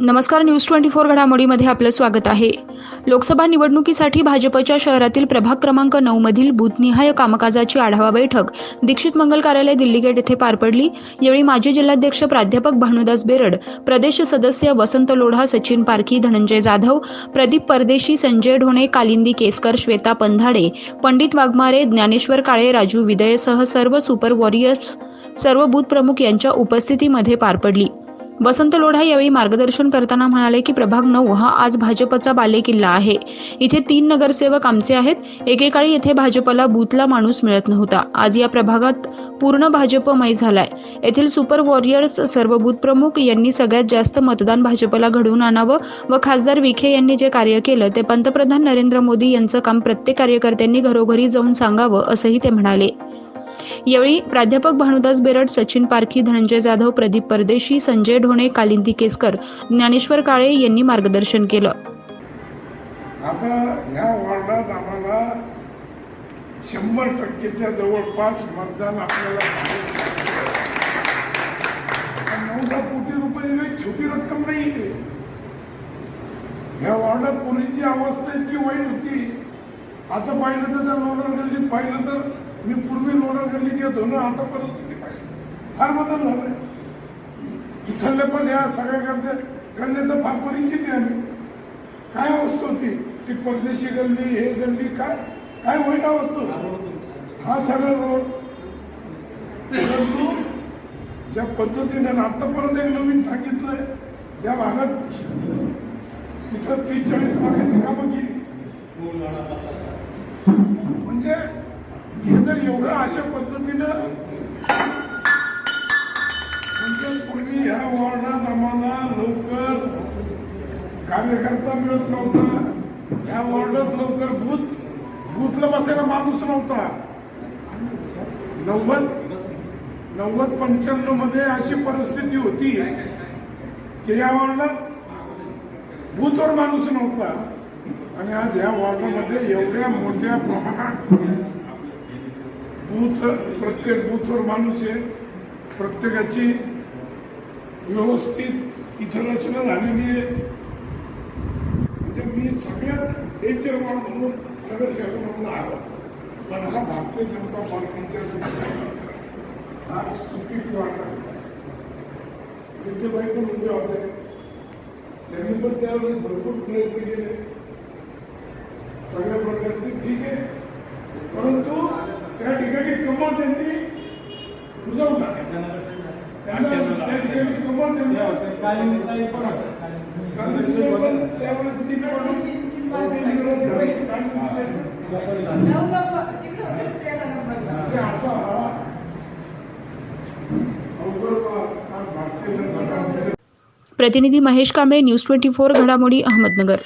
नमस्कार news twenty four घडामोडीमध्ये आपलं स्वागत आहे. लोकसभा निवडणुकीसाठी भाजपच्या शहरातील प्रभाग क्रमांक नऊ मधील बुथनिहाय कामकाजाची आढावा बैठक दीक्षित मंगल कार्यालय दिल्ली गेट येथे पार पडली. यावेळी माजी जिल्हाध्यक्ष प्राध्यापक भानुदास बेरड प्रदेश सदस्य वसंत लोढा सचिन पारखी धनंजय जाधव प्रदीप परदेशी संजय ढोणे कालिंदी केसकर श्वेता पंधाडे पंडित वाघमारे ज्ञानेश्वर काळे राजू विदयसह सर्व सुपर वॉरियर्स सर्व बूथ प्रमुख यांच्या उपस्थितीमध्ये पार पडली. वसंत लोढा यावेळी मार्गदर्शन करताना म्हणाले की प्रभाग नऊ हा आज भाजपचा बालेकिल्ला आहे. इथे तीन नगरसेवक आमचे आहेत. एकेकाळी येथे भाजपला बूथला माणूस मिळत नव्हता. आज या प्रभागात पूर्ण भाजपमय झालाय. येथील सुपर वॉरियर्स सर्व बूथ प्रमुख यांनी सगळ्यात जास्त मतदान भाजपला घडवून आणावं व खासदार विखे यांनी जे कार्य केलं ते पंतप्रधान नरेंद्र मोदी यांचं काम प्रत्येक कार्यकर्त्यांनी घरोघरी जाऊन सांगावं असंही ते म्हणाले. यावेळी प्राध्यापक भानुदास बेरड सचिन पारखी धनंजय जाधव प्रदीप परदेशी संजय ढोणे कालिंदी केसकर ज्ञानेश्वर काळे यांनी मार्गदर्शन केलं. आता ह्या वॉर्डात आम्हाला शंभर टक्केच्या जवळपास मतदान आपल्याला नऊ दहा कोटी रुपये काही छोटी रक्कम नाही आहे. ह्या वॉर्डात पूर्वीची अवस्था इतकी वाईट होती. आता पाहिलं तर त्या लोणार गल्लीत पाहिलं तर मी पूर्वी लोणार गल्लीत येत होतो आता परिस्थिती फार बदल झालाय. इथले पण या सगळ्या गर्द्या गल्ल्याचं फार परिचित आहे आम्ही. काय वस्तू होती? ती परदेशी गल्ली हे गल्ली काय? काय वाईट वस्तू? हा सगळा रोड. परंतु ज्या पद्धतीने आतापर्यंत एक नवीन सांगितलंय ज्या भागात तिथं तीस चाळीस लाखाची कामं केली. म्हणजे तर एवढं अशा पद्धतीनं म्हणजे पूर्वी ह्या वॉर्डात आम्हाला लवकर कार्यकर्ता मिळत नव्हता. ह्या वॉर्डात लवकर बूथ बूथला बसायला माणूस नव्हता. नव्वद नव्वद पंच्याण्णवमध्ये अशी परिस्थिती होती की या वॉर्डात बूथवर माणूस नव्हता. आणि आज ह्या वॉर्डामध्ये एवढ्या मोठ्या प्रमाणात बूथ प्रत्येक बूथवर माणूस आहे. प्रत्येकाची व्यवस्थित इथं रचना झालेली आहे. म्हणजे मी सगळ्यात डेंजर माणूस म्हणून नगरसेवकांना आलो. पण हा भारतीय जनता पार्टीच्या हा चुकीची वाटा. विद्याबाई पण उभे होते. त्यांनी पण त्यावेळेस भरपूर प्रयत्न केले. सगळ्या प्रकारचे ठीक आहे. परंतु त्या ठिकाणी कमळ त्यांनी बुजवून टाकले त्यांना त्या ठिकाणी कमळ त्यांनी गांधीजी पण त्यावेळेस ती बिनविरोध झाली. म्हणजे असा हा अवघड काम भारतीय जनता पार्टीचा प्रतिनिधी Mahesh Kamble news twenty four घडामोडी अहमदनगर.